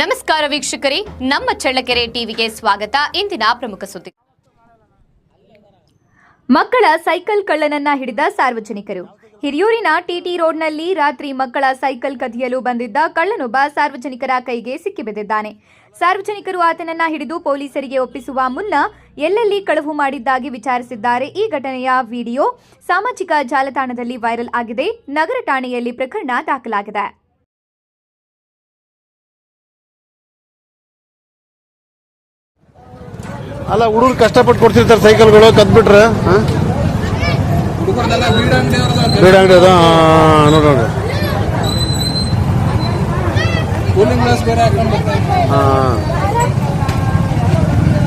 ನಮಸ್ಕಾರ ವೀಕ್ಷಕರೇ, ನಮ್ಮ ಚಳ್ಳಕೆರೆ ಟಿವಿಗೆ ಸ್ವಾಗತ. ಇಂದಿನ ಪ್ರಮುಖ ಸುದ್ದಿ. ಮಕ್ಕಳ ಸೈಕಲ್ ಕಳ್ಳನನ್ನ ಹಿಡಿದ ಸಾರ್ವಜನಿಕರು. ಹಿರಿಯೂರಿನ ಟಿಟಿ ರೋಡ್ನಲ್ಲಿ ರಾತ್ರಿ ಮಕ್ಕಳ ಸೈಕಲ್ ಕದಿಯಲು ಬಂದಿದ್ದ ಕಳ್ಳನೊಬ್ಬ ಸಾರ್ವಜನಿಕರ ಕೈಗೆ ಸಿಕ್ಕಿಬಿದ್ದಿದ್ದಾನೆ. ಸಾರ್ವಜನಿಕರು ಆತನನ್ನ ಹಿಡಿದು ಪೊಲೀಸರಿಗೆ ಒಪ್ಪಿಸುವ ಮುನ್ನ ಎಲ್ಲೆಲ್ಲಿ ಕಳವು ಮಾಡಿದ್ದಾಗಿ ವಿಚಾರಿಸಿದ್ದಾರೆ ಈ ಘಟನೆಯ ವಿಡಿಯೋ ಸಾಮಾಜಿಕ ಜಾಲತಾಣದಲ್ಲಿ ವೈರಲ್ ಆಗಿದೆ. ನಗರ ಠಾಣೆಯಲ್ಲಿ ಪ್ರಕರಣ ದಾಖಲಾಗಿದೆ. ಅಲ್ಲ ಹುಡುಗರು ಕಷ್ಟಪಟ್ಟು ಕೊಡ್ತಿರ್ತಾರೆ ಸೈಕಲ್ಗಳು ಕದ್ಬಿಟ್ರೆ ಬೀಡ ಅಂಗಡಿ ಅದ ನೋಡ್ರಿ ನೋಡ್ರಿ ಹಾಂ.